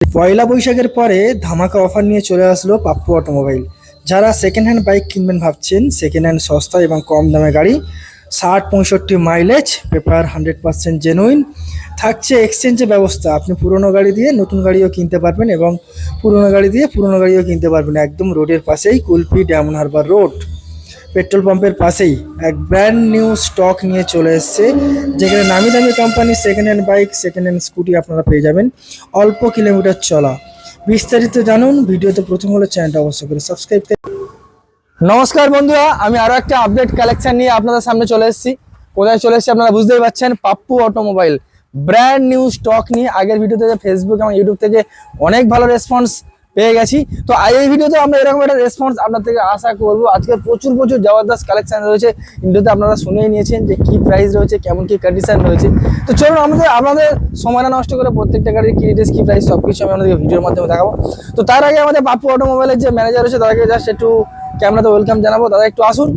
পয়লা বৈশাখের পরে ধামাকা অফার নিয়ে চলে আসলো পাপ্পু অটোমোবাইল। যারা সেকেন্ড হ্যান্ড বাইক কিনবেন ভাবছেন সেকেন্ড হ্যান্ড সস্তা এবং কম দামে গাড়ি, ষাট, পঁয়ষট্টি mileage paper hundred percent genuine থাকছে এক্সচেঞ্জের ব্যবস্থা, আপনি পুরনো গাড়ি দিয়ে নতুন গাড়িও কিনতে পারবেন এবং পুরনো গাড়ি দিয়ে পুরনো গাড়িও কিনতে পারবেন একদম রোডের পাশেই Kulpi Diamond Harbour road petrol পাম্পের পাশেই এক ব্র্যান্ড নিউ স্টক নিয়ে চলে এসছে, যেখানে নামি দামি company second hand bike second hand scooty আপনারা পেয়ে যাবেন। অল্প কিলোমিটার চলা। বিস্তারিত জানুন, ভিডিওতে প্রথম হলে চ্যানেলটা অবশ্যই করে সাবস্ক্রাইব নমস্কার বন্ধুরা, আমি আরও একটা আপডেট কালেকশন নিয়ে আপনাদের সামনে চলে এসেছি। কোথায় চলে এসেছি আপনারা বুঝতেই পারছেন Pappu automobile brand new stock নিয়ে আগের ভিডিওতে ফেসবুক এবং ইউটিউব থেকে অনেক ভালো রেসপন্স পেয়ে গেছি। তো এই ভিডিওতে আমরা এরকম একটা রেসপন্স আপনার থেকে আশা করব। আজকে প্রচুর প্রচুর জবরদস্ত কালেকশন রয়েছে। ভিডিওতে আপনারা শুনেই নিয়েছেন যে কি প্রাইস রয়েছে কেমন কি কন্ডিশন রয়েছে। তো চলুন আমাদের আপনাদের সময়টা নষ্ট করে প্রত্যেকটা গাড়ির কি ডিটেলস কি প্রাইস সব কিছু আমি আপনাদের ভিডিওর মাধ্যমে দেখাবো। তো তার আগে আমাদের পাপ্পু অটোমোবাইলের যে ম্যানেজার রয়েছে তাদেরকে জাস্ট একটু ক্যামেরাতে ওয়েলকাম জানাব। দাদা একটু আসুন।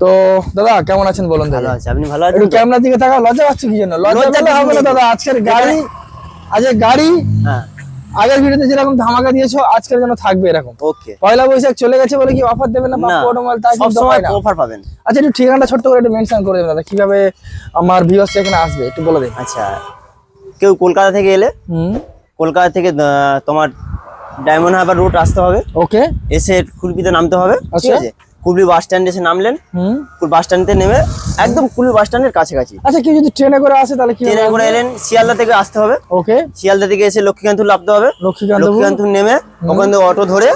তো দাদা কেমন আছেন বলুন ভালো দাদা আছে আপনি ভালো আছেন? ক্যামেরার দিকে তাকাও লজ্জা পাচ্ছ কি জন্য? লজ্জা হবে না দাদা আজকের গাড়ি আজকের গাড়ি হ্যাঁ। আগের ভিডিওতে যেরকম ধামাকা দিয়েছ আজকের জন্য থাকবে এরকম। ওকে। পয়লা বৈশাখ চলে গেছে বলে কি অফার দেবে না? অটোমোবাইল তা সব সময় অফার পাবেন। আচ্ছা একটু ঠিকানাটা ছোট্ট করে একটু মেনশন করে দেবেন দাদা কীভাবে আমার ভিউয়ার্স এখানে আসবে একটু বলে দেন। আচ্ছা কেউ কলকাতা থেকে এলে হুম। কলকাতা থেকে তোমার ডায়মন্ড হারবার রুট আসতে হবে। ওকে। এসে কুলপিতে নামতে হবে ঠিক আচ্ছা। আছে? কুলপি বাস স্ট্যান্ডে এসে নামলেন। হুম। বাস স্ট্যান্ডে নেমে একদম কুলবি বাস স্ট্যান্ডের কাছাকাছি। আচ্ছা কেউ যদি ট্রেনে করে আসে তাহলে কি ট্রেনে করে এলেন শিয়ালদা থেকে আসতে হবে। ওকে। শিয়ালদা থেকে এসে লক্ষ্মীকান্তপুর নামতে হবে। লক্ষ্মীকান্ত লক্ষ্মীকান্তপুর নেমে ওখান থেকে অটো ধরে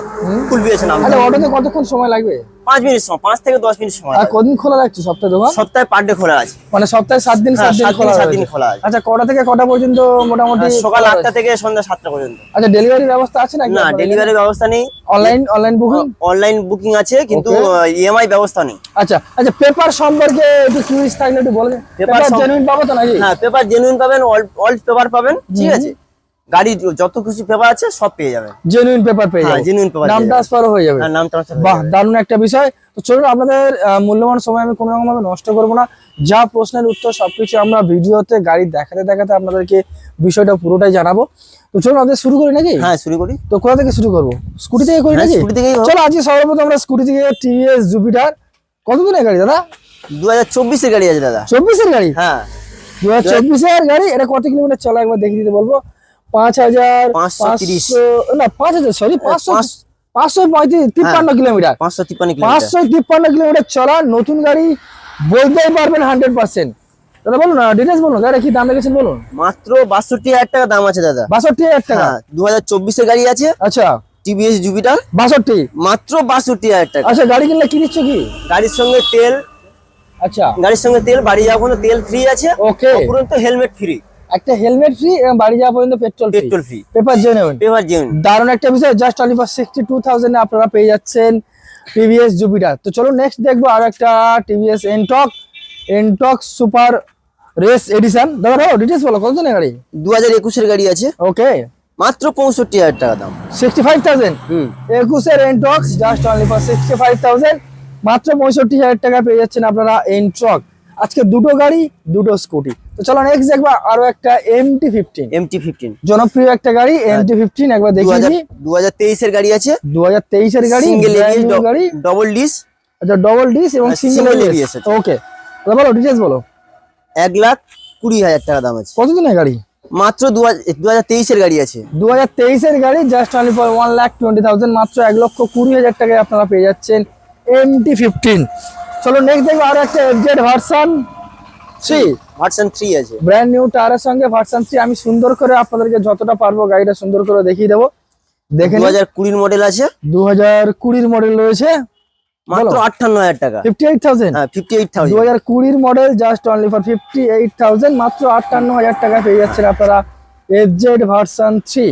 কুলবি এসে নামতে আচ্ছা হবে। অটোতে কতক্ষণ সময় লাগবে? পাঁচ মিনিট সময় পাঁচ থেকে দশ মিনিট সময় আর। কদিন খোলা রাখছো সপ্তাহে দোকান সপ্তাহে পার ডে খোলা আছে। মানে সপ্তাহে সাত দিন হ্যাঁ, সাত দিন খোলা সাত দিন খোলা আছে। আচ্ছা কটা থেকে কটা পর্যন্ত মোটামুটি হ্যাঁ, সকাল আটটা থেকে সন্ধ্যা সাতটা পর্যন্ত। আচ্ছা ডেলিভারি ব্যবস্থা আছে নাকি না ডেলিভারি ব্যবস্থা নেই। Online online booking online booking আছে কিন্তু ইএমআই ব্যবস্থা নেই। আচ্ছা আচ্ছা পেপার সম্পর্কে একটু কিউরিস থাকলে একটু বলে Paper পেপার জেনুইন পাবো তো নাকি? হ্যাঁ পেপার জেনুইন পাবেন অল পেপার পাবেন ঠিক আছে? গাড়ি যত কিছু পেপার আছে সব পেয়ে যাবেন জেনুইন পেপার পেয়ে হ্যাঁ, যাবে। genuine paper নাম পেয়ে যাবে। ট্রান্সফারও হয়ে যাবে। হ্যাঁ নাম ট্রান্সফার বাহ দারুণ একটা বিষয়। তো চলুন আপনাদের মূল্যবান সময় আমি কোনো রকম ভাবে নষ্ট করব না। যা প্রশ্নের উত্তর সবকিছু আমরা ভিডিওতে গাড়ি দেখাতে দেখাতে আপনাদেরকে বিষয়টা পুরোটাই জানাব। তো চলুন আমাদের শুরু করি নাকি? হ্যাঁ শুরু করি। তো কোথা থেকে শুরু করব? স্কুটি থেকে করি হ্যাঁ, নাকি? থেকেই হোক। চলো আজকে সর্বপ্রথম আমরা স্কুটি থেকে টিভিএস জুপিটার কত দিনের গাড়ি দাদা? দু হাজার চব্বিশের গাড়ি আছে দাদা। চব্বিশের গাড়ি? হ্যাঁ। দু হাজার গাড়ি? এটা কত কিলোমিটার চলা? একবার দেখিয়ে দিতে বলব। পাঁচ হাজার পাঁচশো। না পাঁচ হাজার সরি পাঁচশো পাঁচ- পাঁচশো পঁয়ত্রিশ তিপ্পান্ন কিলোমিটার। পাঁচশো তিপ্পান্ন পাঁচশো তিপ্পান্ন কিলোমিটার চলা নতুন গাড়ি বলতেই পারবেন হান্ড্রেড পার্সেন্ট দাদা বলুন ডিটেলস বলুন গাড়ি কি দাম রেখেছেন বলুন? মাত্র বাষট্টি হাজার টাকা দাম আছে দাদা। বাষট্টি হাজার টাকা? হ্যাঁ দু হাজার চব্বিশের গাড়ি আছে। আচ্ছা। টিভিএস জুপিটার বাষট্টি? মাত্র বাষট্টি হাজার টাকা। আচ্ছা গাড়ি কিনলে কি দিচ্ছ কি? গাড়ির সঙ্গে তেল আচ্ছা। গাড়ির সঙ্গে তেল বাড়ি যাওয়া পর্যন্ত তেল ফ্রি আছে। ওকে উপরন্ত হেলমেট ফ্রি একটা হেলমেট ফ্রি এবং বাড়ি যাওয়া পর্যন্ত petrol petrol free paper genuine paper genuine দারুণ একটা বিষয় just only for sixty two থাউজেন্ডে আপনারা পেয়ে যাচ্ছেন টিভিএস জুপিটার তো চলো নেক্সট দেখব আর একটা TVS Ntorq Ntorq super race edition দাদা ডিটেলস বলো কত দিনের গাড়ি? দু হাজার একুশের গাড়ি আছে। ওকে মাত্র পঁয়ষট্টি হাজার টাকা দাম। সিক্সটি ফাইভ থাউজেন্ড একুশের Ntorq just only for sixty five thousand মাত্র পঁয়ষট্টি হাজার টাকা পেয়ে যাচ্ছেন আপনারা এনট্রক আজকে দুটো গাড়ি দুটো স্কুটি। তো চলো নেক্সট দেখব আরও একটা এমটি ফিফটিন এমটি ফিফটিন জনপ্রিয় একটা গাড়ি এমটি ফিফটিন একবার দু দেখিয়ে হাজার দিই দু হাজার তেইশের গাড়ি আছে দু হাজার তেইশের গাড়ি। গাড়ি ডবল ডিস আচ্ছা ডবল ডিস এবং সিঙ্গেল এবিএস। ওকে বলো ডিটেলস বলো। এক লাখ কুড়ি হাজার টাকা দাম আছে। কতদিনের গাড়ি? মাত্র দু হাজার দু হাজার তেইশের গাড়ি আছে। দু হাজার তেইশের গাড়ি just only for one lakh twenty thousand মাত্র এক লক্ষ কুড়ি হাজার টাকায় আপনারা পেয়ে যাচ্ছেন এমটি ফিফটিন চলো নেক্সট দেখব আর একটা FZ version three version three আছে। ব্র্যান্ড নিউ টায়ারের সঙ্গে ভার্সন থ্রি আমি সুন্দর করে আপনাদেরকে যতটা পারব গাড়িটা সুন্দর করে দেখিয়ে দেবো। দেখে দু হাজার কুড়ির মডেল আছে। দু হাজার কুড়ির মডেল রয়েছে। মাত্র আটান্ন হাজার টাকা। ফিফটি এইট থাউজেন্ড হ্যাঁ ফিফটি এইট দু হাজার কুড়ির model just only for fifty eight thousand মাত্র আটান্ন হাজার টাকা পেয়ে যাচ্ছেন আপনারা এফ জেড ভার্সন থ্রি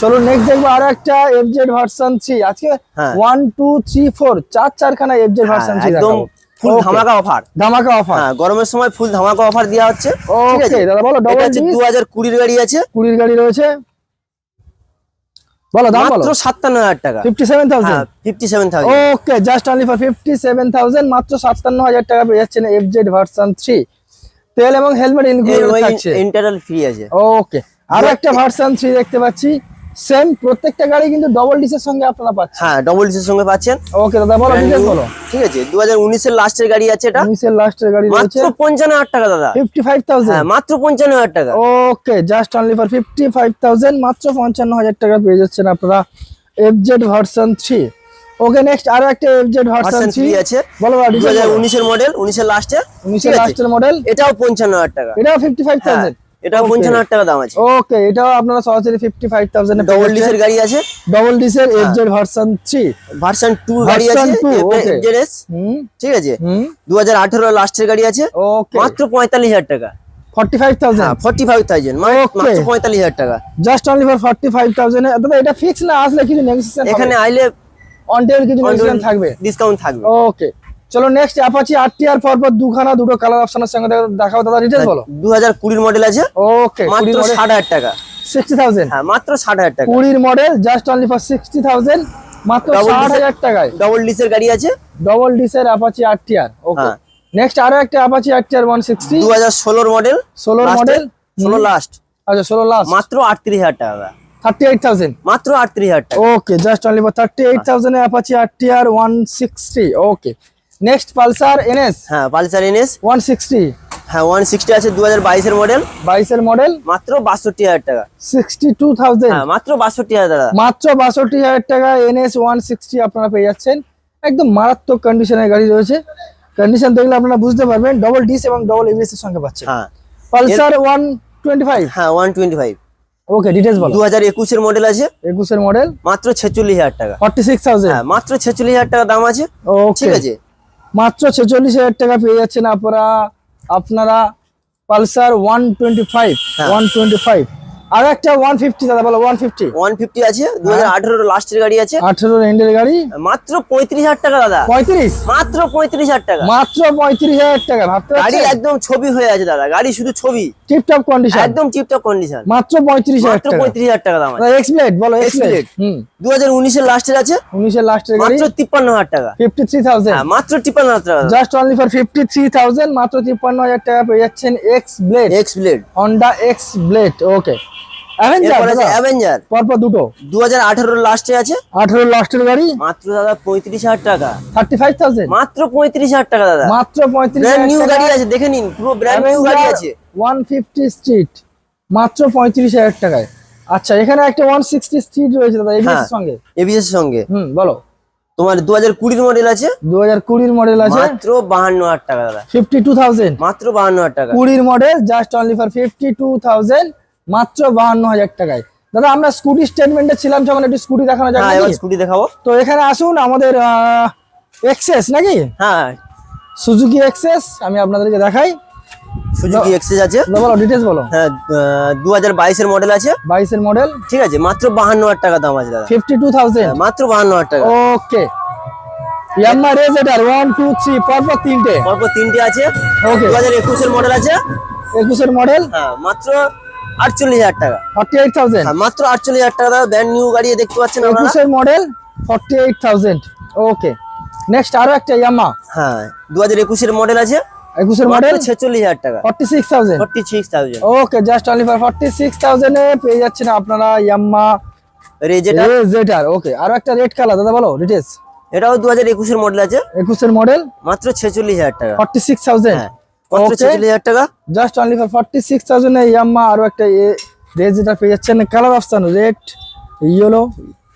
চলো নেক্সট দেখব আরও একটা এফ জেড ভার্সন থ্রি আজকে হ্যাঁ। ওয়ান টু থ্রি ফোর চার চারখানা এফ জেড ভার্সন থ্রি একদম ফুল ধামাকা অফার ধামাকা অফার হ্যাঁ গরমের সময় ফুল ধামাকা অফার দেওয়া হচ্ছে। ঠিক আছে? দাদা বলো এটা হচ্ছে দু হাজার কুড়ির গাড়ি আছে। গাড়ি রয়েছে। বলো দাম বলো। মাত্র টাকা। হ্যাঁ ওকে জাস্ট অনলি ফর মাত্র সাতান্ন হাজার টাকা পেয়ে যাচ্ছেন ভার্সন তেল এবং হেলমেট ইনক্লুড থাকছে। ইন্টারনাল ফ্রি আছে। ওকে আরও একটা ভার্সন থ্রি দেখতে পাচ্ছি। সেম প্রত্যেকটা গাড়ি কিন্তু ডবল ডিসের সঙ্গে আপনারা পাচ্ছেন। হ্যাঁ ডবল ডিসের সঙ্গে পাচ্ছেন। ওকে দাদা বলো ডিটেইলস বলো। ঠিক আছে 2019 এর লাস্টের গাড়ি আছে এটা। 19 এর লাস্টের গাড়ি আছে মাত্র 55000 টাকা দাদা। 55000 হ্যাঁ মাত্র 55000 টাকা। ওকে জাস্ট অনলি ফর 55000 মাত্র 55000 টাকা পেয়ে যাচ্ছেন আপনারা FZ ভার্সন 3 ওকে নেক্সট আরও একটা FZ ভার্সন 3 আছে। বলো 2019 এর মডেল 19 এর লাস্টে 19 এর লাস্টের মডেল এটাও 55000 টাকা। এটাও 55000 এটা 55000 টাকা দাম আছে। ওকে এটাও আপনারা সরাসরি 55000 এ ডাবল ডিসের গাড়ি আছে। ডাবল ডিসের এফজেড ভার্সন 3 ভার্সন 2 গাড়ি আছে এফজেডএস ঠিক আছে? 2018 লাস্টের গাড়ি আছে। মাত্র 45000 টাকা। 45000 45000 মানে মাত্র 45000 টাকা। জাস্ট অনলি ফর 45000 এ। দাদা এটা ফিক্স না আসলে কিছু নেগোসিয়েশন এখানে আইলে অন টেবিল কিছু নেগোসিয়েশন থাকবে। ডিসকাউন্ট থাকবে। ওকে চলো নেক্সট অ্যাপাচি আরটিআর পরপর দুখানা দুটো কালার অপশনের সঙ্গে দেখাও। দাদা ডিটেলস বলো? দু হাজার কুড়ির মডেল আছে। ওকে মাত্র ষাট হাজার টাকা। সিক্সটি থাউজেন্ড হ্যাঁ মাত্র ষাট হাজার টাকা। কুড়ির model just only for sixty thousand মাত্র ষাট হাজার টাকায়। ডবল ডিসের গাড়ি আছে। ডবল ডিসের অ্যাপাচি আরটিআর ওকে হ্যাঁ। নেক্সট আরও একটা অ্যাপাচি আরটিআর ওয়ান সিক্সটি দু হাজার ষোলোর মডেল ষোলোর মডেল ষোলো লাস্ট আচ্ছা ষোলো লাস্ট মাত্র আটত্রিশ হাজার টাকা থার্টি এইট থাউজেন্ড মাত্র আটত্রিশ হাজার টাকা। Okay just only for thirty eight thousand Apache RTR one sixty okay next Pulsar NS হ্যাঁ পালসার এনএস ওয়ান সিক্সটি হ্যাঁ ওয়ান সিক্সটি আছে দু হাজার বাইশের মডেল বাইশের মডেল মাত্র বাষট্টি হাজার টাকা। সিক্সটি টু থাউজেন্ড হ্যাঁ মাত্র বাষট্টি হাজার টাকা। মাত্র বাষট্টি হাজার টাকা এনএস ওয়ান সিক্সটি আপনারা পেয়ে যাচ্ছেন। একদম মারাত্মক কন্ডিশনের গাড়ি রয়েছে। কন্ডিশন দেখলে আপনারা বুঝতে পারবেন ডবল ডিস এবং ডবল এবিএস এর সঙ্গে পাচ্ছেন। হ্যাঁ। পালসার ওয়ান টোয়েন্টি ফাইভ হ্যাঁ one twenty five okay details বলো। দু হাজার একুশের মডেল আছে। একুশের মডেল মাত্র ছেচল্লিশ হাজার টাকা। ফর্টি সিক্স থাউজেন্ড হ্যাঁ মাত্র ছেচল্লিশ হাজার টাকা দাম আছে। ঠিক আছে। মাত্র ছেচল্লিশ হাজার টাকা পেয়ে যাচ্ছেন আপনারা আপনারা Pulsar one twenty five. One twenty five আর একটা ওয়ান ফিফটি দাদা বলো ওয়ান ফিফটি ওয়ান ফিফটি আছে দু হাজার আঠেরোর লাস্টের গাড়ি আছে। আঠেরো এন্ডের গাড়ি? মাত্র পঁয়ত্রিশ হাজার টাকা দাদা। পঁয়ত্রিশ? মাত্র পঁয়ত্রিশ হাজার টাকা। মাত্র পঁয়ত্রিশ হাজার টাকা ভাবতে গাড়ি একদম ছবি হয়ে আছে দাদা। গাড়ি শুধু ছবি। টিপটপ কন্ডিশন একদম চিপটপ কন্ডিশন মাত্র পঁয়ত্রিশ হাজার মাত্র টাকা। পঁয়ত্রিশ হাজার টাকা দাম আছে এক্সপ্লেট বলো এক্সপ্লেট X-Blade। হুম। দু হাজার উনিশের লাস্টের আছে। উনিশের লাস্টের গাড়ি। মাত্র তিপ্পান্ন হাজার টাকা। ফিফটি থ্রি থাউজেন্ড হ্যাঁ মাত্র তিপ্পান্ন হাজার টাকা just only for fifty three thousand মাত্র তিপ্পান্ন হাজার টাকা পেয়ে যাচ্ছেন X Blade X Blade Honda X Blade okay Avenger পরপর দুটো। দু হাজার আঠেরোর লাস্টে আছে। আঠেরো লাস্টের গাড়ি। মাত্র দাদা পঁয়ত্রিশ হাজার টাকা। থার্টি ফাইভ থাউজেন্ড মাত্র পঁয়ত্রিশ হাজার টাকা দাদা। মাত্র পঁয়ত্রিশ ব্র্যান্ড নিউ গাড়ি আছে দেখে নিন পুরো ব্র্যান্ড নিউ গাড়ি আছে। ওয়ান ফিফটি স্ট্রিট মাত্র পঁয়ত্রিশ হাজার টাকায়। আচ্ছা এখানে একটা ওয়ান সিক্সটি স্ট্রিট রয়েছে দাদা এবিএস হ্যাঁ। সঙ্গে? এবিএস এর সঙ্গে। হুম বলো। তোমার দু হাজার কুড়ির মডেল আছে? দু হাজার কুড়ির মডেল আছে। মাত্র বাহান্ন হাজার টাকা দাদা। ফিফটি টু থাউজেন্ড মাত্র বাহান্ন হাজার টাকা। কুড়ির model just only for fifty two thousand মাত্র বাহান্ন হাজার টাকায়। দাদা আমরা স্কুটি স্টেটমেন্টে ছিলাম যখন একটু স্কুটি দেখানো যাবে হ্যাঁ স্কুটি দেখাবো। তো এখানে আসুন আমাদের এক্সেস নাকি? হ্যাঁ। সুজুকি এক্সেস আমি আপনাদেরকে দেখাই। সুজুকি এক্সেস আছে। বলো হ্যাঁ মডেল আছে। মডেল ঠিক আছে মাত্র বাহান্ন হাজার টাকা দাম আছে দাদা। ফিফটি টু থাউজেন্ড হ্যাঁ, মাত্র বাহান্ন হাজার টাকা। ওকে থ্রি পরপর তিনটে। পরপর তিনটে আছে। ওকে একুশের মডেল আছে। একুশের মডেল হ্যাঁ মাত্র আটচল্লিশ হাজার টাকা। ফর্টি এইট থাউজেন্ড মাত্র আটচল্লিশ হাজার টাকা দাদা ব্র্যান্ড নিউ গাড়ি দেখতে পাচ্ছেন আপনারা? একুশের model forty eight thousand okay next আরও একটা হ্যাঁ দু হাজার একুশের মডেল আছে। একুশের মডেল ছেচল্লিশ হাজার টাকা। Forty six thousand forty six thousand okay just only for forty six থাউজেন্ডে পেয়ে যাচ্ছেন আপনারা ইয়াম্মা রেজেটা জেটার ওকে আরও একটা রেড কালার দাদা বলো এটাও দু হাজার একুশের মডেল আছে। একুশের মডেল মাত্র ছেচল্লিশ হাজার টাকা। ফর্টি সিক্স থাউজেন্ড টাকা just only for forty six থাউজেন্ডে ইয়াম্মা আরও একটা রেড যেটা পেয়ে যাচ্ছেন। কালার অপশন রেড ইয়েলো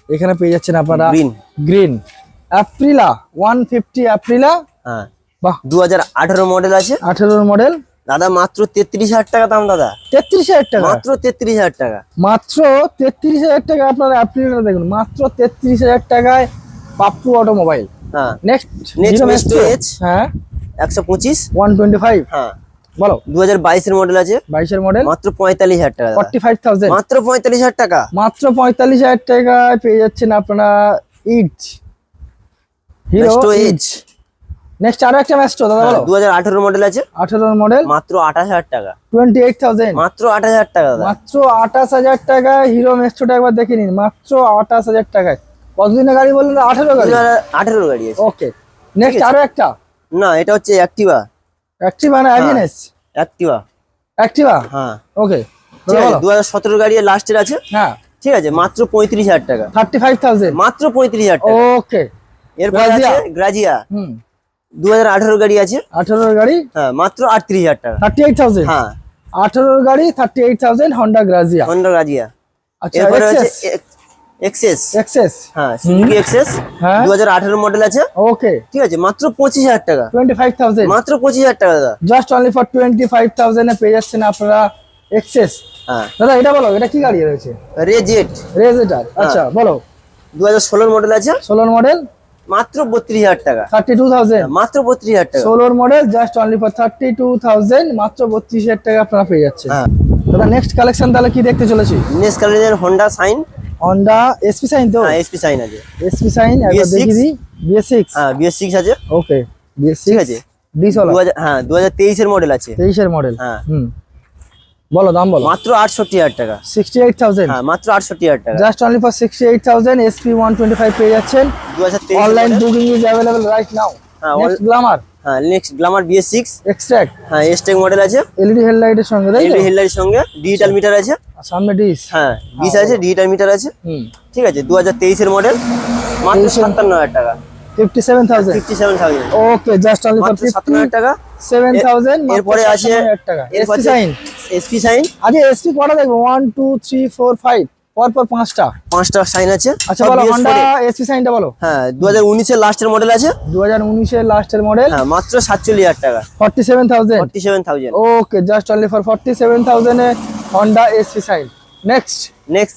এখানে পেয়ে যাচ্ছেন আপনারা green green Aprilia one fifty Aprilia হ্যাঁ। বাহ। দু হাজার আঠারো মডেল আছে। আঠেরোর মডেল দাদা মাত্র তেত্রিশ হাজার টাকা দাম দাদা। তেত্রিশ হাজার টাকা? মাত্র তেত্রিশ হাজার টাকা। মাত্র তেত্রিশ হাজার টাকা আপনারা অ্যাপ্রিলটা দেখুন। মাত্র তেত্রিশ হাজার টাকায় পাপ্পু অটোমোবাইল হ্যাঁ। Next Edge। হ্যাঁ। একশো পঁচিশ। ওয়ান টোয়েন্টি ফাইভ হ্যাঁ। বলো। দু হাজার বাইশের মডেল আছে। বাইশের মডেল? মাত্র পঁয়তাল্লিশ হাজার টাকা। ফর্টি ফাইভ থাউজেন্ড মাত্র পঁয়তাল্লিশ হাজার টাকা। মাত্র পঁয়তাল্লিশ হাজার টাকায় পেয়ে যাচ্ছেন আপনারা ইট হিরো নেক্সট আরও একটা ম্যাস্টো দাদা বলো। আঠারো মডেল আছে। আঠেরোর মডেল? মাত্র আঠাশ হাজার টাকা। টোয়েন্টি এইট থাউজেন্ড মাত্র আঠাশ হাজার টাকা দাদা। মাত্র টাকায় হিরো একবার দেখে নিন। মাত্র আঠাশ হাজার টাকায়। কতদিনের গাড়ি বললেন? আঠেরো গাড়ি? আঠেরো গাড়ি আছে। ওকে নেক্সট আরও একটা। না এটা হচ্ছে অ্যাক্টিভা অ্যাক্টিভা না অ্যাভিনেস অ্যাক্টিভা অ্যাক্টিভা হ্যাঁ। ওকে। দু হাজার সতেরো গাড়ি লাস্টের আছে? হ্যাঁ। ঠিক আছে মাত্র পঁয়ত্রিশ হাজার টাকা। থার্টি ফাইভ থাউজেন্ড মাত্র পঁয়ত্রিশ হাজার টাকা। ওকে এরপর? আছে গ্রাজিয়া হুম। দু হাজার আঠারো গাড়ি আছে। আঠারোর গাড়ি? হ্যাঁ মাত্র আটত্রিশ হাজার টাকা। থার্টি এইট থাউজেন্ড হ্যাঁ। আঠারোর গাড়ি thirty eight thousand Honda Grazia Honda Grazia আচ্ছা এরপরে আছে এক্সেস এক্সেস এক্সেস হ্যাঁ সুজুকি হ্যাঁ। আঠারো মডেল আছে। ওকে ঠিক আছে মাত্র পঁচিশ হাজার টাকা। টোয়েন্টি ফাইভ থাউজেন্ড মাত্র পঁচিশ হাজার টাকা দাদা। Just only for twenty five থাউজেন্ডে পেয়ে যাচ্ছেন আপনারা এক্সেস হ্যাঁ। দাদা এটা বলো এটা কি গাড়ি রয়েছে? রে জেট রেজেটার আচ্ছা বলো। দু হাজার মডেল আছে। ষোলোর মডেল মাত্র বত্রিশ হাজার টাকা। থার্টি টু থাউজেন্ড মাত্র বত্রিশ হাজার টাকা। ষোলোর model just only for thirty two thousand মাত্র বত্রিশ হাজার টাকা আপনারা পেয়ে যাচ্ছেন। হ্যাঁ। দাদা নেক্সট কালেকশন তাহলে কি দেখতে চলেছি? নেক্সট কালারের Honda Shine Honda SP Shine তো? হ্যাঁ এসপি সাইন আছে। এসপি সাইন একবার BS6? দেখি দিই। বিএস সিক্স হ্যাঁ বিএস সিক্স আছে। ওকে বিএস ঠিক আছে। ডিস দু হাজার হ্যাঁ দু হাজার তেইশের মডেল আছে। তেইশের মডেল হ্যাঁ। হুম। বলো দাম বলো। মাত্র আটষট্টি হাজার টাকা। সিক্সটি এইট থাউজেন্ড হ্যাঁ মাত্র আটষট্টি হাজার টাকা। Just only for sixty eight thousand SP one twenty five পেয়ে যাচ্ছেন। দু হাজার তেইশ online booking is available right now হ্যাঁ, গ্লামার হ্যাঁ next Glamour BS six Xtec হ্যাঁ এক্সট্র্যাক্ট মডেল আছে। এলইডি হেডলাইটের সঙ্গে এলইডি সঙ্গে ডিজিটাল মিটার আছে। সামনে ডিস হ্যাঁ ডিস আছে ডিজিটাল মিটার আছে। ঠিক আছে দু হাজার তেইশের মডেল মাত্র সাতান্ন হাজার টাকা। ওকে জাস্ট অনলি ফর 57000 টাকা। 7000 এরপরে আছে 8000 টাকা। সাইন এসপি সাইন আচ্ছা এসপি কটা দেখব? 1 2 3 পরপর পাঁচটা? পাঁচটা সাইন আছে। আচ্ছা বলো হন্ডা এসপি হ্যাঁ 2019 এর লাস্টের মডেল আছে 2019 এর লাস্টের হ্যাঁ, মডেল মাত্র 47000 টাকা। 47000 47000 okay just Honda SP Shine next next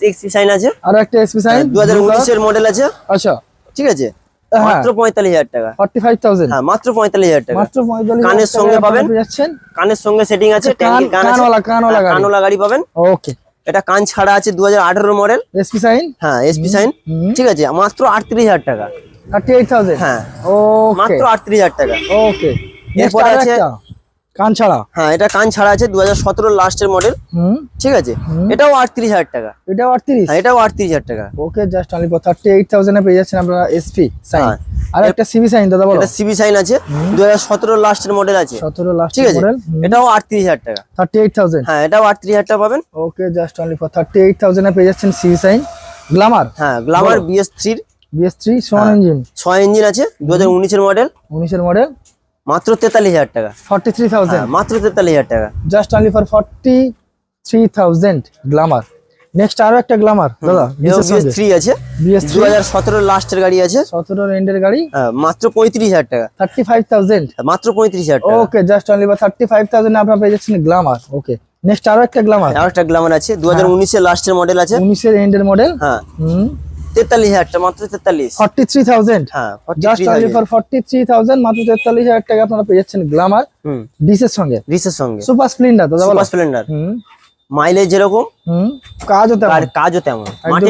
আছে। একটা এসপি সাইন 2019 এর মডেল আছে। আচ্ছা। ঠিক আছে? মাত্র 45000 টাকা। 45000 হ্যাঁ মাত্র 45000 হ্যাঁ, টাকা। মাত্র কানের সঙ্গে পাবেন। কানের সঙ্গে সেটিং আছে কানওয়ালা হ্যাঁ, কানওয়ালা গাড়ি। পাবেন। ওকে এটা কান ছাড়া আছে দু হাজার আঠারো মডেল। এসপি সাইন হ্যাঁ এসপি সাইন ঠিক আছে মাত্র আটত্রিশ হাজার টাকা। থার্টি এইট থাউজেন্ড হ্যাঁ। ও মাত্র আটত্রিশ হাজার টাকা। ওকে এরপরে আছে কান ছাড়া? হ্যাঁ এটা কান ছাড়া আছে দু হাজার সতেরো লাস্টের মডেল হুম। ঠিক আছে? এটাও আটত্রিশ হাজার টাকা। এটাও আটত্রিশ? হ্যাঁ এটাও আটত্রিশ হাজার টাকা। Okay just only thirty eight থাউজেন্ডে পেয়ে যাচ্ছেন আপনারা এসপি সাইন হ্যাঁ। আর একটা সিবি সাইন দাদা বলো। এটা সিবি সাইন আছে দু হাজার সতেরো লাস্টের মডেল আছে। সতেরো লাস্ট ঠিক আছে? এটাও আটত্রিশ হাজার টাকা। থার্টি এইট থাউজেন্ড হ্যাঁ এটাও আটত্রিশ হাজার টাকা পাবেন। ওকে জাস্ট অনলি ফর থাউজেন্ডে পেয়ে যাচ্ছেন সিবি সাইন গ্লামার হ্যাঁ হ্যাঁ। ইঞ্জিন ছয় ইঞ্জিন আছে দু হাজার উনিশের মডেল উনিশের মডেল মাত্র তেতাল্লিশ হাজার টাকা। ফর্টি থ্রি থাউজেন্ড মাত্র তেতাল্লিশ হাজার টাকা। Just only for forty three thousand Glamour next আরও একটা গ্লামার দাদা বিএস থ্রি আছে। বিএস দু থ্রি হাজার সতেরো লাস্টের গাড়ি আছে। সতেরো রেন্ডের গাড়ি? হ্যাঁ, মাত্র পঁয়ত্রিশ হাজার টাকা। থার্টি ফাইভ থাউজেন্ড মাত্র পঁয়ত্রিশ হাজার টাকা। Okay just only for thirty five thousand আপনারা পেয়ে যাচ্ছেন গ্লামার ওকে নেক্সট আরও একটা গ্লামার আর একটা গ্লামার আছে। দু হাজার উনিশের লাস্টের মডেল আছে। উনিশের এন্ডের মডেল হ্যাঁ। তেতাল্লিশ হাজার মাত্র তেতাল্লিশ। ফর্টি থ্রি থাউজেন্ড হ্যাঁ ফর্টি থ্রি থাউজেন্ড মাত্র তেতাল্লিশ হাজার টাকা আপনারা পেয়ে যাচ্ছেন গ্লামার ডিসের সঙ্গে। সঙ্গে। সুপার স্প্লেন্ডার দাদা সুপার স্প্লেন্ডার মাইলেজ যেরকম হুম কাজও তেমন। কাজও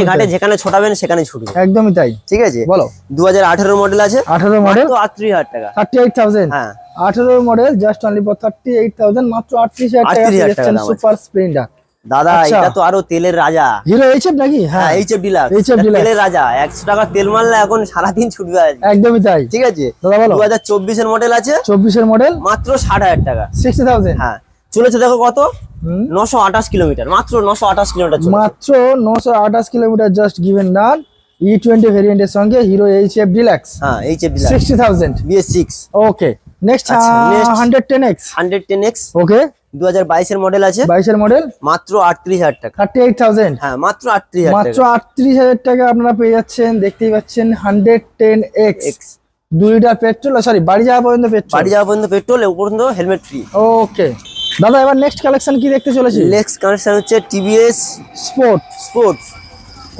ঘাটে। যেখানে ছোটাবেন সেখানে ছুটবে। একদমই তাই। ঠিক আছে? বলো। দু হাজার আঠারো মডেল আছে। আঠারো মডেল আটত্রিশ হাজার টাকা। থার্টি এইট থাউজেন্ড হ্যাঁ। আঠারো model just only for thirty eight thousand মাত্র আটত্রিশ হাজার টাকা 38,000 পেয়ে টাকা যাচ্ছেন দাম আছে। সুপার স্প্লেন্ডার দাদা আচ্ছা। এটা তো আরও তেলের রাজা। হিরো এইচএফ নাকি? হ্যাঁ। HF Deluxe HF Deluxe। তেলের রাজা। একশো টাকা তেল মারলে এখন সারাদিন ছুটবে একদমই তাই। ঠিক আছে? দাদা বলো। চব্বিশের মডেল আছে। চব্বিশের মডেল মাত্র ষাট হাজার টাকা। সিক্সটি থাউজেন্ড হ্যাঁ। চলেছে দেখো কত? হুম। নশো আঠাশ কিলোমিটার। মাত্র নশো আঠাশ কিলোমিটার মাত্র নশো আঠাশ kilometre just given done E twenty ভেরিয়েন্টের সঙ্গে হিরো এইচ এফ ডিলাক্স হ্যাঁ HF Deluxe sixty thousand BS six okay next আচ্ছা, next। Hundred ten X hundred ten X okay দু হাজার বাইশের মডেল আছে। বাইশের মডেল মাত্র আটত্রিশ হাজার টাকা। থার্টি এইট থাউজেন্ড হ্যাঁ মাত্র আটত্রিশ হাজার মাত্র টাকা আটত্রিশ হাজার টাকা আপনারা পেয়ে যাচ্ছেন দেখতেই পাচ্ছেন হান্ড্রেড টেন এক্স এক্স দুই লিটার পেট্রোল সরি বাড়ি যাওয়া পর্যন্ত পেট্রোল বাড়ি যাওয়া পর্যন্ত পেট্রোল উপর পর্যন্ত হেলমেট ফ্রি ওকে দাদা এবার নেক্সট কালেকশন কি দেখতে চলেছি? নেক্সট কানেকশন হচ্ছে টিভিএস স্পোর্ট স্পোর্টস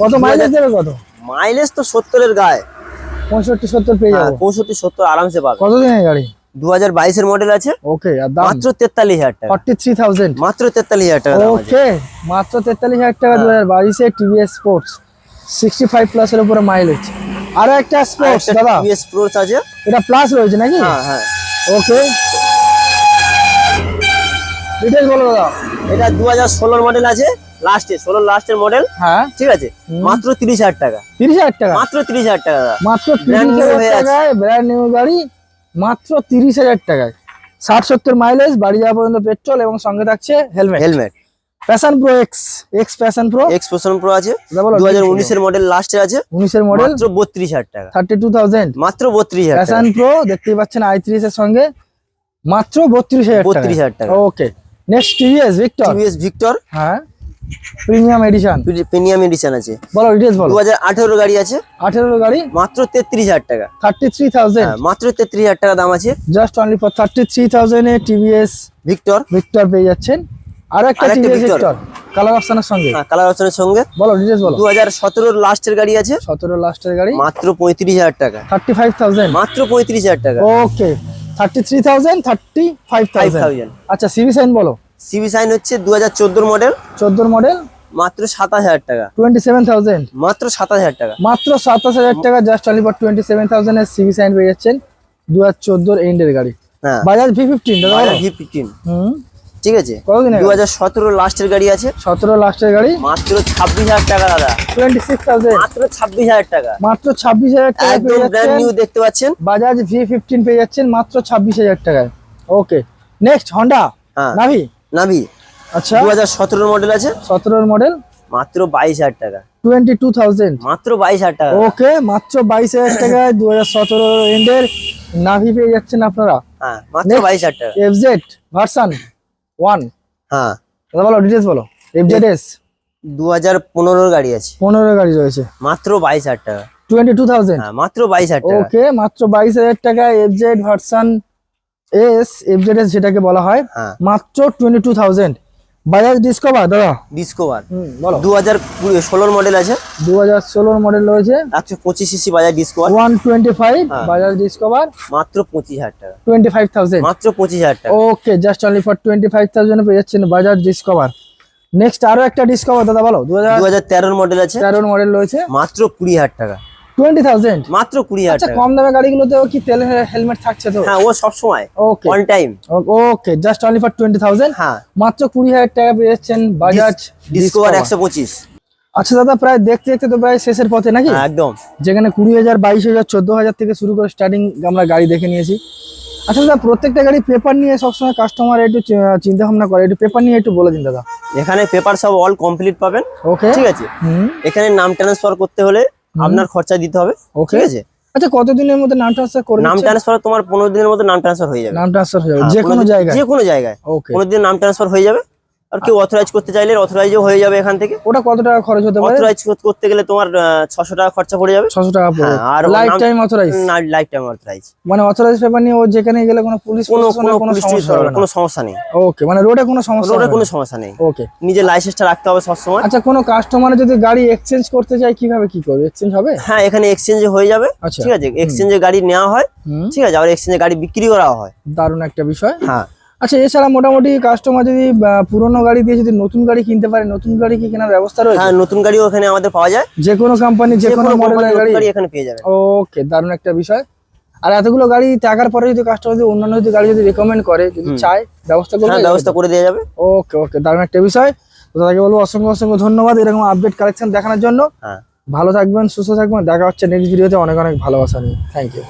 কত মাইলেজ দেবে কত? মাইলেজ তো সত্তরের গায়ে। পঁয়ষট্টি সত্তর পেয়ে যাব। পঁয়ষট্টি সত্তর আরামসে পাবে। কত দিনের গাড়ি? দু হাজার বাইশের মডেল আছে। ওকে মাত্র তেতাল্লিশ হাজার টাকা। Forty three thousand. মাত্র তেতাল্লিশ হাজার টাকা ওকে মাত্র তেতাল্লিশ হাজার টাকা দু হাজার বাইশে টিভিএস স্পোর্টস সিক্সটি ফাইভ প্লাসের উপরে মাইলেজ আরও একটা স্পোর্টস দাদা। টিভিএস প্রোস আছে। এটা প্লাস রয়েছে নাকি? হ্যাঁ হ্যাঁ। ওকে ডিটেলস বলো দাদা। এটা দু হাজার ষোলোর মডেল আছে। লাস্টে ষোলোর লাস্টের মডেল হ্যাঁ। ঠিক আছে? মাত্র তিরিশ হাজার টাকা। তিরিশ হাজার টাকা? মাত্র তিরিশ হাজার টাকা মাত্র হয়ে ব্র্যান্ড নিউ গাড়ি। মাত্র তিরিশ হাজার টাকায়। ষাট সত্তর মাইলেজ বাড়ি যাওয়া পর্যন্ত পেট্রোল এবং সঙ্গে থাকছে helmet helmet Passion Pro X X Passion Pro X Pro আছে দু হাজার উনিশের মডেল লাস্টের আছে উনিশের মডেল মাত্র বত্রিশ হাজার টাকা। থার্টি টু থাউজেন্ড মাত্র বত্রিশ হাজার প্যাশন প্রো দেখতেই পাচ্ছেন আই এর সঙ্গে মাত্র বত্রিশ হাজার বত্রিশ হাজার টাকা। Okay next TVS Victor TVS Victor হ্যাঁ। Premium edition. প্রিমিয়াম এডিশন আছে। বলো ডিটেলস বলো। দু হাজার আঠেরো গাড়ি আছে। আঠেরো গাড়ি? মাত্র তেত্রিশ হাজার টাকা। থার্টি থ্রি থাউজেন্ড হ্যাঁ, মাত্র তেত্রিশ হাজার টাকা দাম আছে। Just only for thirty three thousand A TVS Victor Victor পেয়ে যাচ্ছেন। আর একটা টিভিএস ভিক্টর কালার অপশনের সঙ্গে। কালার অপশনের সঙ্গে। বলো ডিটেলস বলো। দু হাজার সতেরোর লাস্টের গাড়ি আছে। সতেরো লাস্টের গাড়ি। মাত্র পঁয়ত্রিশ হাজার টাকা। থার্টি ফাইভ থাউজেন্ড মাত্র পঁয়ত্রিশ হাজার টাকা। Okay thirty three thousand thirty five thousand আচ্ছা সিবি সাইন বলো। সিবি সাইন হচ্ছে দু হাজার মডেল। চোদ্দোর মডেল? মাত্র সাতাশ হাজার টাকা। Twenty seven thousand? মাত্র সাতাশ হাজার টাকা। মাত্র সাতাশ হাজার টাকা just only for twenty seven thousand এর সিবি সাইন পেয়ে যাচ্ছেন দু হাজার চোদ্দোর এন্ডের গাড়ি। হ্যাঁ। Bajaj V fifteen V fifteen. হুম। ঠিক আছে? দু হাজার সতেরো লাস্টের গাড়ি আছে। সতেরো লাস্টের গাড়ি? মাত্র ছাব্বিশ হাজার টাকা দাদা। Twenty six thousand. মাত্র ছাব্বিশ হাজার টাকা। মাত্র ছাব্বিশ হাজার টাকা একদম ব্র্যান্ড নিউ দেখতে পাচ্ছেন। বাজাজ ভি ফিফটিন পেয়ে যাচ্ছেন মাত্র ছাব্বিশ হাজার টাকায়। ওকে নেক্সট হন্ডা নাভি নাভি আচ্ছা। দু হাজার সতেরোর মডেল আছে। সতেরোর মডেল মাত্র বাইশ হাজার টাকা। Twenty two thousand. মাত্র বাইশ হাজার টাকা। ওকে মাত্র বাইশ হাজার টাকায় দু হাজার সতেরো এন্ডের নাভি পেয়ে যাচ্ছেন আপনারা। হ্যাঁ মাত্র. বাইশ হাজার টাকা। এফজেড ভার্সান ওয়ান হ্যাঁ। দাদা বলো ডিটেলস বলো। এফজেড এস দু হাজার পনেরোর গাড়ি আছে। পনেরো গাড়ি রয়েছে। মাত্র বাইশ হাজার টাকা। Twenty two thousand. হ্যাঁ মাত্র বাইশ হাজার টাকা। ওকে মাত্র বাইশ হাজার টাকা FZ version S FZ S যেটাকে বলা হয় হ্যাঁ। মাত্র twenty two thousand Bajaj Discover দাদা। ডিসকোভার হুম বলো। দু হাজার ষোলোর মডেল আছে। দু হাজার ষোলোর মডেল রয়েছে। একশো পঁচিশ সিসি বাজার Discover one twenty five. Bajaj Discover মাত্র পঁচিশ হাজার টাকা। টোয়েন্টি ফাইভ থাউজেন্ড মাত্র পঁচিশ হাজার টাকা। Okay just only for twenty five thousand পেয়ে যাচ্ছেন বাজাজ ডিসকভার নেক্সট আরও একটা ডিসকভার দাদা বলো। দু হাজার দু হাজার তেরোর মডেল আছে। তেরোর মডেল রয়েছে। মাত্র কুড়ি হাজার টাকা। টোয়েন্টি থাউজেন্ড মাত্র কুড়ি আচ্ছা টাকা। কম দামে গাড়িগুলোতেও কি তেল হেলমেট থাকছে তো? হ্যাঁ ও সবসময়। Okay on time okay just only for twenty thousand হ্যাঁ। মাত্র কুড়ি হাজার টাকা পেয়ে যাচ্ছেন বাজাজ ডিসকোভার Discover। একশো পঁচিশ। আচ্ছা দাদা প্রায় দেখতে দেখতে তো প্রায় শেষের পথে নাকি? হ্যাঁ একদম। যেখানে কুড়ি হাজার বাইশ হাজার চোদ্দ হাজার থেকে শুরু করে স্টার্টিং আমরা গাড়ি দেখে নিয়েছি। আচ্ছা দাদা প্রত্যেকটা গাড়ি পেপার নিয়ে সবসময় কাস্টমার একটু চিন্তা ভাবনা করে। একটু পেপার নিয়ে একটু বলে দিন দাদা। এখানে পেপার সব অল কমপ্লিট পাবেন। ওকে ঠিক আছে? এখানে নাম ট্রান্সফার করতে হলে আপনার খরচা দিতে হবে ঠিক আছে? আচ্ছা কতদিনের মধ্যে নাম ট্রান্সফার করে নাম ট্রান্সফার তোমার পনেরো দিনের মধ্যে নাম ট্রান্সফার হয়ে যাবে। নাম ট্রান্সফার হয়ে যাবে হ্যাঁ, যে কোনো জায়গায়। যে কোনো জায়গায়। ওকে পনেরো দিনের নাম ট্রান্সফার হয়ে যাবে আর কেউ অথরাইজ করতে চাইলে অথরাইজও হয়ে যাবে এখান থেকে। ওটা কত টাকা খরচ হতে পারে? অথরাইজ করতে গেলে তোমার ছশো টাকা খরচা পড়ে যাবে। ছশো টাকা পড়বে হ্যাঁ, আর লাইফ টাইম অথরাইজ না লাইফ টাইম অথরাইজ মানে অথরাইজ পেপার নিয়ে ও যেখানে গেলে কোনো পুলিশ কোনো কোনো কোনো সমস্যা হবে কোনো সমস্যা নেই। ওকে মানে রোডে কোনো সমস্যা রোডে কোনো সমস্যা নেই। ওকে নিজের লাইসেন্সটা রাখতে হবে সবসময়। আচ্ছা কোনো কাস্টমার যদি গাড়ি এক্সচেঞ্জ করতে চায় কীভাবে কি করবে? এক্সচেঞ্জ হবে? হ্যাঁ এখানে এক্সচেঞ্জ হয়ে যাবে। আচ্ছা। ঠিক আছে? এক্সচেঞ্জে গাড়ি নেওয়া হয়। ঠিক আছে? আবার এক্সচেঞ্জে গাড়ি বিক্রি করা হয়। দারুণ একটা বিষয়। হ্যাঁ। আচ্ছা এছাড়া মোটামুটি কাস্টমার যদি পুরোনো গাড়ি দিয়ে যদি নতুন গাড়ি কিনতে পারে নতুন গাড়ি কি কেনার ব্যবস্থা রয়েছে? হ্যাঁ নতুন গাড়িও এখানে আমাদের পাওয়া যায়। যে কোনো কোম্পানি যে কোনো মডেলের গাড়ি? এখানে পেয়ে যাবেন। ওকে দারুণ একটা বিষয়। আর এতগুলো গাড়ি টাকার পরে যদি কাস্টমার যদি অন্যান্য যদি গাড়ি যদি রেকমেন্ড করে যদি চায় ব্যবস্থা হ্যাঁ করবে ব্যবস্থা করে দেওয়া যাবে। ওকে ওকে দারুণ একটা বিষয়। তো তাকে বলব অসংখ্য অসংখ্য ধন্যবাদ এরকম আপডেট কালেকশন দেখানোর জন্য। হ্যাঁ। ভালো থাকবেন সুস্থ থাকবেন। দেখা হচ্ছে নেক্সট ভিডিওতে অনেক অনেক ভালোবাসা নিয়ে। Thank you